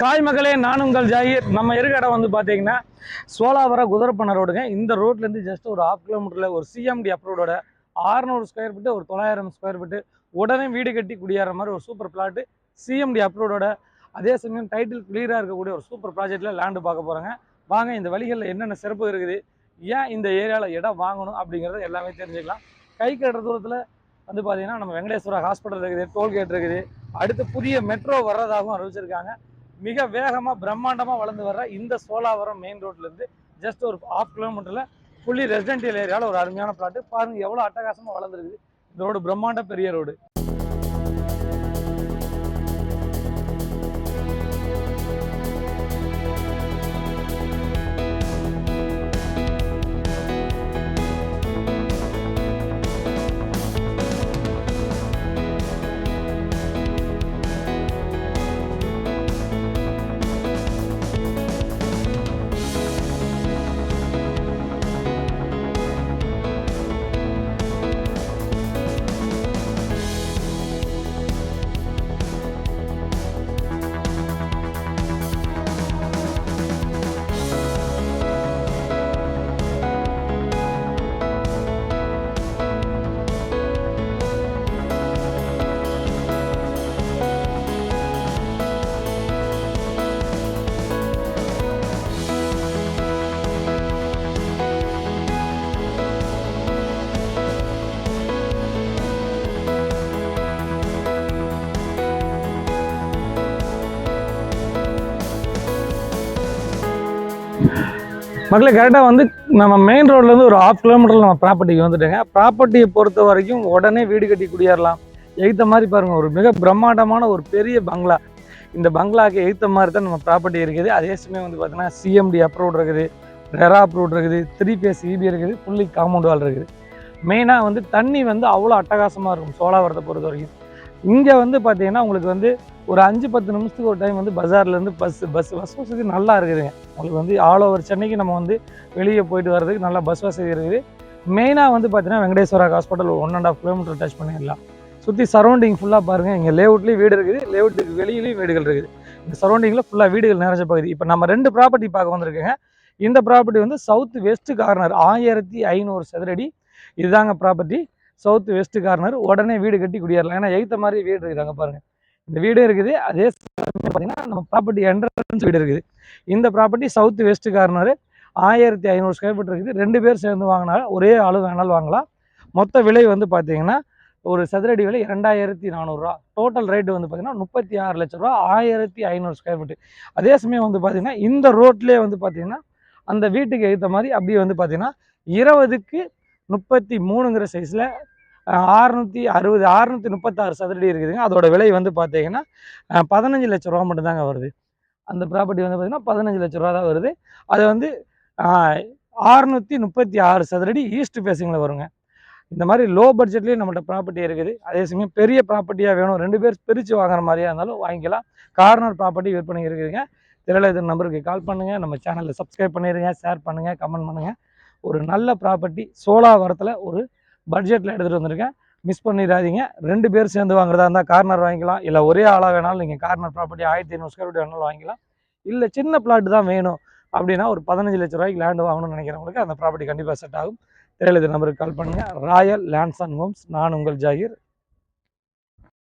தாய் மகளே நான் உங்கள் ஜாகிர். நம்ம இருக்க இடம் வந்து பார்த்தீங்கன்னா சோலாவரம் குதிரப்பண்ண ரோடுங்க. இந்த ரோட்லேருந்து ஜஸ்ட் ஒரு ஹாஃப் கிலோமீட்டரில் ஒரு சிஎம்டி அப்ரூவோட 600 ஸ்கொயர் ஃபீட்டு ஒரு தொள்ளாயிரம் ஸ்கொயர் ஃபீட்டு உடனே வீடு கட்டி குடியேற மாதிரி ஒரு சூப்பர் பிளாட்டு சிஎம்டி அப்ரூவோட அதே சமயம் டைட்டில் கிளியராக இருக்கக்கூடிய ஒரு சூப்பர் ப்ராஜெக்டில் லேண்டு பார்க்க போகிறாங்க வாங்க இந்த வழிகளில் என்னென்ன சிறப்பு இருக்குது ஏன் இந்த ஏரியாவில் இடம் வாங்கணும் அப்படிங்கிறத எல்லாமே தெரிஞ்சுக்கலாம். கை கட்டுற தூரத்தில் வந்து பார்த்தீங்கன்னா நம்ம வெங்கடேஸ்வரா ஹாஸ்பிட்டல் இருக்குது டோல்கேட் இருக்குது. அடுத்து புதிய மெட்ரோ வர்றதாகவும் அறிவிச்சிருக்காங்க. மிக வேகமாக பிரம்மாண்டமாக வளர்ந்து வர்ற இந்த சோலாவரம் மெயின் ரோட்லேருந்து ஜஸ்ட் ஒரு ஹாஃப் கிலோமீட்டரில் ஃபுல்லி ரெசிடென்டியல் ஏரியாவில் ஒரு அருமையான பிளாட்டு பாருங்க எவ்வளோ அட்டகாசமாக வளர்ந்துருக்குது. இந்த ரோடு பிரம்மாண்ட பெரிய ரோடு மக்களே கரெக்டாக வந்து நம்ம மெயின் ரோட்லேருந்து ஒரு ஹாஃப் கிலோமீட்டரில் நம்ம ப்ராப்பர்ட்டிக்கு வந்துட்டேங்க. ப்ராப்பர்ட்டியை பொறுத்த வரைக்கும் உடனே வீடு கட்டி குடியேறலாம். எய்த்த மாதிரி பாருங்கள் ஒரு மிக பிரம்மாண்டமான ஒரு பெரிய பங்களா. இந்த பங்களாக்கு எய்த்த மாதிரி தான் நம்ம ப்ராப்பர்ட்டி இருக்குது. அதே சமயம் வந்து பார்த்தீங்கன்னா சிஎம்டி அப்ரூவ்ட் இருக்குது ரெரா அப்ரூவ்ட் இருக்குது த்ரீ பேஸ் இபி இருக்குது ஃபுல்லி காம்பவுண்ட் வால் இருக்குது. மெயினாக வந்து தண்ணி வந்து அவ்வளோ அட்டகாசமாக இருக்கும் சோலாவரத்தை பொறுத்த வரைக்கும். இங்கே வந்து பார்த்தீங்கன்னா உங்களுக்கு வந்து ஒரு அஞ்சு பத்து நிமிஷத்துக்கு ஒரு டைம் வந்து பஜார்லேருந்து பஸ் பஸ் பஸ் வசதி நல்லா இருக்குதுங்க. உங்களுக்கு வந்து ஆல் ஓவர் சென்னைக்கு நம்ம வந்து வெளியே போயிட்டு வர்றதுக்கு நல்லா பஸ் வசதி இருக்குது. மெயினாக வந்து பார்த்தீங்கன்னா Venkateswara hospital one and half kilometre touch பண்ணிடலாம். சுற்றி சரௌண்டிங் ஃபுல்லாக பாருங்கள் இங்கே லேவுட்லேயும் வீடு இருக்குது. லேவுட்டுக்கு வெளியிலையும் வீடுகள் இருக்குது. இந்த சரௌண்டிங்கில் ஃபுல்லாக வீடுகள் நிறைஞ்ச பகுதி. இப்போ நம்ம ரெண்டு ப்ராப்பர்ட்டி பார்க்க வந்திருக்கேங்க. இந்த ப்ராப்பர்ட்டி வந்து சவுத் வெஸ்ட் கார்னர் ஆயிரத்தி ஐநூறு சதுரடி இதுதாங்க ப்ராப்பர்ட்டி சவுத் வெஸ்ட் கார்னர் உடனே வீடு கட்டி குடியேறலாம். ஏன்னா எய்த்த மாதிரி வீடு இருக்குது அங்கே பாருங்கள் இந்த வீடு இருக்குது. அதே சமயம் பார்த்தீங்கன்னா நம்ம ப்ராப்பர்ட்டி என்ட்ரன்ஸ் வீடு இருக்குது. இந்த ப்ராப்பர்ட்டி சவுத் வெஸ்ட் கார்னர் ஆயிரத்தி ஐநூறு ஸ்கொயர் ஃபீட் இருக்குது. ரெண்டு பேர் சேர்ந்து வாங்கினாலும் ஒரே அளவு வேணாலும் வாங்கலாம். மொத்த விலை வந்து பார்த்தீங்கன்னா ஒரு சதுரடி விலை இரண்டாயிரத்தி நானூறுரூவா. டோட்டல் ரேட்டு வந்து பார்த்தீங்கன்னா முப்பத்தி ஆறு லட்ச ரூபா ஆயிரத்தி ஐநூறு ஸ்கொயர் ஃபீட்டு அதே சமயம் வந்து பார்த்திங்கன்னா இந்த ரோட்லேயே வந்து பார்த்தீங்கன்னா அந்த வீட்டுக்கு ஏற்ற மாதிரி அப்படியே வந்து பார்த்தீங்கன்னா இருபதுக்கு முப்பத்தி மூணுங்கிற சைஸில் ஆறுநூற்றி அறுபது ஆறுநூற்றி முப்பத்தாறு சதுரடி இருக்குதுங்க. அதோட விலை வந்து பார்த்தீங்கன்னா பதினஞ்சு லட்ச ரூபா மட்டும்தாங்க வருது. அந்த ப்ராப்பர்ட்டி வந்து பார்த்தீங்கன்னா பதினஞ்சு லட்ச ரூபா தான் வருது. அது வந்து ஆறுநூற்றி முப்பத்தி ஆறு சதுரடி ஈஸ்ட் ஃபேஸிங்கில் வருங்க. இந்த மாதிரி லோ பட்ஜெட்லேயும் நம்மள்ட்ட ப்ராப்பர்ட்டி இருக்குது. அதே சமயம் பெரிய ப்ராப்பர்ட்டியாக வேணும். ரெண்டு பேர் பிரித்து வாங்குற மாதிரியா இருந்தாலும் வாங்கிக்கலாம். கார்னர் ப்ராப்பர்ட்டி விற்பனை இருக்குதுங்க. தெரியல நம்பருக்கு கால் பண்ணுங்கள் நம்ம சேனலில் சப்ஸ்கிரைப் பண்ணிடுங்க ஷேர் பண்ணுங்கள் கமெண்ட் பண்ணுங்கள் ஒரு நல்ல ப்ராப்பர்ட்டி சோலாவரத்தில் ஒரு பட்ஜெட்டில் எடுத்துகிட்டு வந்திருக்கேன். மிஸ் பண்ணிடாதீங்க. ரெண்டு பேர் சேர்ந்து வாங்குறதா இருந்தால் கார்னர் வாங்கிக்கலாம். இல்லை ஒரே ஆளாக வேணாலும் நீங்கள் கார்னர் ப்ராப்பர்ட்டி ஆயிரத்தி ஐநூறு ஸ்கொயர் ஃபீட் வேணாலும் வாங்கிக்கலாம். இல்லை சின்ன பிளாட் தான் வேணும் அப்படின்னா ஒரு பதினஞ்சு லட்ச ரூபாய்க்கு லேண்டு வாங்கணும்னு நினைக்கிறவங்களுக்கு அந்த ப்ராப்பர்ட்டி கண்டிப்பாக செட் ஆகும். தெரியல இது நம்பருக்கு கால் பண்ணுங்கள் ராயல் லேண்ட்ஸ் அண்ட் ஹோம்ஸ் நான் உங்கள் ஜாகிர்.